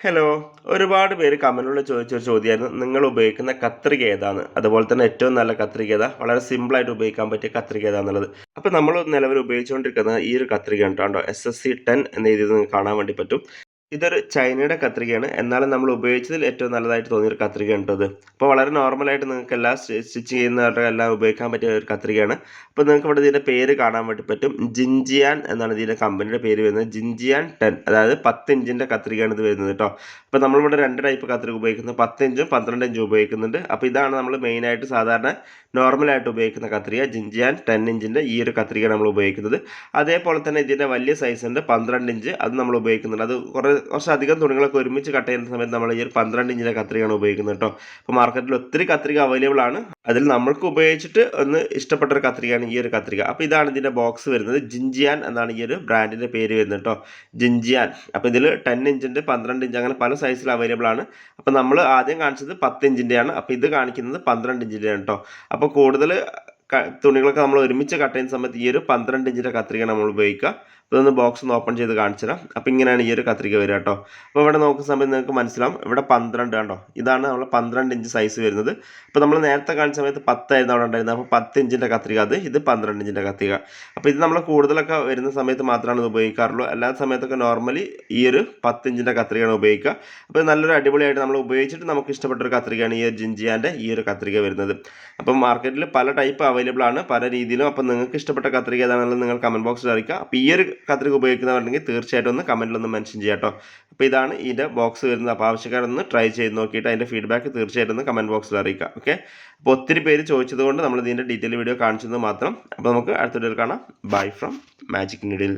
Hello ഒരുപാട് പേര് കമന്റിലൂടെ ചോദിച്ചൊരു ചോദ്യമായിരുന്നു. നിങ്ങൾ ഉപയോഗിക്കുന്ന കത്രിക ഏതാണ്? അതുപോലെ തന്നെ ഏറ്റവും നല്ല കത്രിക ഏതാ? വളരെ സിമ്പിളായിട്ട് ഉപയോഗിക്കാൻ പറ്റിയ കത്രിക ഏതാന്നുള്ളത്. അപ്പോൾ നമ്മൾ നിലവിൽ ഉപയോഗിച്ചുകൊണ്ടിരിക്കുന്ന ഈ ഒരു കത്രിക ഉണ്ടോ എസ് എസ് സി ടെൻ എന്ന നിങ്ങൾക്ക് കാണാൻ വേണ്ടി പറ്റും. ഇതൊരു ചൈനയുടെ കത്രികയാണ്. എന്നാലും നമ്മൾ ഉപയോഗിച്ചതിൽ ഏറ്റവും നല്ലതായിട്ട് തോന്നിയൊരു കത്രികയാണ് കേട്ടോ ഇത്. അപ്പോൾ വളരെ നോർമലായിട്ട് നിങ്ങൾക്ക് എല്ലാ സ്റ്റിച്ച് ചെയ്യുന്നവരുടെ എല്ലാം ഉപയോഗിക്കാൻ പറ്റിയ ഒരു കത്രികയാണ്. അപ്പോൾ നിങ്ങൾക്ക് ഇവിടെ ഇതിന്റെ പേര് കാണാൻ വേണ്ടി പറ്റും. ജിൻജിയാൻ എന്നാണ് ഇതിന്റെ കമ്പനിയുടെ പേര് വരുന്നത്. ജിൻജിയാൻ ടെൻ അതായത് പത്ത് ഇഞ്ചിന്റെ കത്രികയാണ് ഇത് വരുന്നത് കേട്ടോ. അപ്പോൾ നമ്മളിവിടെ രണ്ട് ടൈപ്പ് കത്രിക ഉപയോഗിക്കുന്നത് പത്ത് ഇഞ്ചും പന്ത്രണ്ട് ഇഞ്ചും ഉപയോഗിക്കുന്നുണ്ട്. അപ്പോൾ ഇതാണ് നമ്മൾ മെയിനായിട്ട് സാധാരണ നോർമലായിട്ട് ഉപയോഗിക്കുന്ന കത്രിക. ജിൻജിയാൻ ടെൻ ഇഞ്ചിന്റെ ഈ ഒരു കത്രികയാണ് നമ്മൾ ഉപയോഗിക്കുന്നത്. അതേപോലെ തന്നെ ഇതിന്റെ വലിയ സൈസ് ഉണ്ട്. പന്ത്രണ്ട് ഇഞ്ച്. അത് നമ്മൾ ഉപയോഗിക്കുന്നുണ്ട്. അത് കുറേ കുറച്ചധികം തുണികളൊക്കെ ഒരുമിച്ച് കട്ട് ചെയ്യുന്ന സമയത്ത് നമ്മൾ ഈ ഒരു പന്ത്രണ്ട് ഇഞ്ചിന്റെ കത്രികയാണ് ഉപയോഗിക്കുന്നത് കേട്ടോ. അപ്പോൾ മാർക്കറ്റിൽ ഒത്തിരി കത്രിക അവൈലബിൾ ആണ്. അതിൽ നമ്മൾക്ക് ഉപയോഗിച്ചിട്ട് ഒന്ന് ഇഷ്ടപ്പെട്ട ഒരു കത്രികയാണ് ഈ ഒരു കത്രിക. അപ്പോൾ ഇതാണ് ഇതിന്റെ ബോക്സ് വരുന്നത്. ജിൻജിയാൻ എന്നാണ് ഈ ഒരു ബ്രാൻഡിന്റെ പേര് വരുന്നത് കേട്ടോ. ജിൻജിയാൻ അപ്പോൾ ഇതിൽ ടെൻ ഇഞ്ചിന്റെ പന്ത്രണ്ട് ഇഞ്ച് അങ്ങനെ പല സൈസിൽ അവൈലബിൾ ആണ്. അപ്പോൾ നമ്മൾ ആദ്യം കാണിച്ചത് പത്ത് ഇഞ്ചിന്റെയാണ് അപ്പോൾ ഇത് കാണിക്കുന്നത് പന്ത്രണ്ട് ഇഞ്ചിന്റെയാണ് കേട്ടോ. അപ്പോൾ കൂടുതൽ തുണികളൊക്കെ നമ്മൾ ഒരുമിച്ച് കട്ട് ചെയ്യുന്ന സമയത്ത് ഈ ഒരു പന്ത്രണ്ട് ഇഞ്ചിന്റെ കത്രിക നമ്മൾ ഉപയോഗിക്കുക. അപ്പോൾ ഇതൊന്ന് ബോക്സ് ഒന്ന് ഓപ്പൺ ചെയ്ത് കാണിച്ചു തരാം. അപ്പോൾ ഇങ്ങനെയാണ് ഈ ഒരു കത്രിക വരിക കേട്ടോ. അപ്പോൾ ഇവിടെ നോക്കുന്ന സമയത്ത് നിങ്ങൾക്ക് മനസ്സിലാവും. ഇവിടെ പന്ത്രണ്ട് കണ്ടോ? ഇതാണ് നമ്മൾ പന്ത്രണ്ട് ഇഞ്ച് സൈസ് വരുന്നത്. അപ്പോൾ നമ്മൾ നേരത്തെ കാണിച്ച സമയത്ത് പത്തായിരുന്നു അവിടെ ഉണ്ടായിരുന്നത്. അപ്പോൾ പത്ത് ഇഞ്ചിന്റെ കത്രിക അത്. ഇത് പന്ത്രണ്ട് ഇഞ്ചിന്റെ കത്രിക. അപ്പോൾ ഇത് നമ്മൾ കൂടുതലൊക്കെ വരുന്ന സമയത്ത് മാത്രമാണ് ഇത് ഉപയോഗിക്കാറുള്ളൂ. അല്ലാത്ത സമയത്തൊക്കെ നോർമലി ഈ ഒരു പത്ത് ഇഞ്ചിന്റെ കത്രികയാണ് ഉപയോഗിക്കുക. അപ്പോൾ നല്ലൊരു അടിപൊളിയായിട്ട് നമ്മൾ ഉപയോഗിച്ചിട്ട് നമുക്ക് ഇഷ്ടപ്പെട്ട ഒരു കത്രികയാണ് ഈ ഒരു ജിഞ്ചിയാന്റെ ഈ ഒരു കത്രിക വരുന്നത്. അപ്പം മാർക്കറ്റിൽ പല ടൈപ്പ് അവൈലബിൾ ആണ്. പല രീതിയിലും. അപ്പോൾ നിങ്ങൾക്ക് ഇഷ്ടപ്പെട്ട കത്രിക ഏതാണെന്നുള്ളത് നിങ്ങൾ കമന്റ് ബോക്സിൽ അറിയിക്കുക. അപ്പോൾ ഈ ഒരു കത്രിക ഉപയോഗിക്കുന്നവരുണ്ടെങ്കിൽ തീർച്ചയായിട്ടും ഒന്ന് കമന്റിലൊന്ന് മെൻഷൻ ചെയ്യാം കേട്ടോ അപ്പോൾ ഇതാണ് ഇതിന്റെ ബോക്സ് വരുന്നത്. അപ്പോൾ ആവശ്യക്കാരൊന്ന് ട്രൈ ചെയ്ത് നോക്കിയിട്ട് അതിന്റെ ഫീഡ്ബാക്ക് തീർച്ചയായിട്ടും ഒന്ന് കമന്റ് ബോക്സിൽ അറിയിക്കുക. ഓക്കെ അപ്പോൾ ഒത്തിരി പേര് ചോദിച്ചത് കൊണ്ട് നമ്മൾ ഇതിന്റെ ഡീറ്റെയിൽ വീഡിയോ കാണിച്ചത് മാത്രം. അപ്പോൾ നമുക്ക് അടുത്ത വീഡിയോയിൽ കാണാം. Bye from magic നിഡിൽ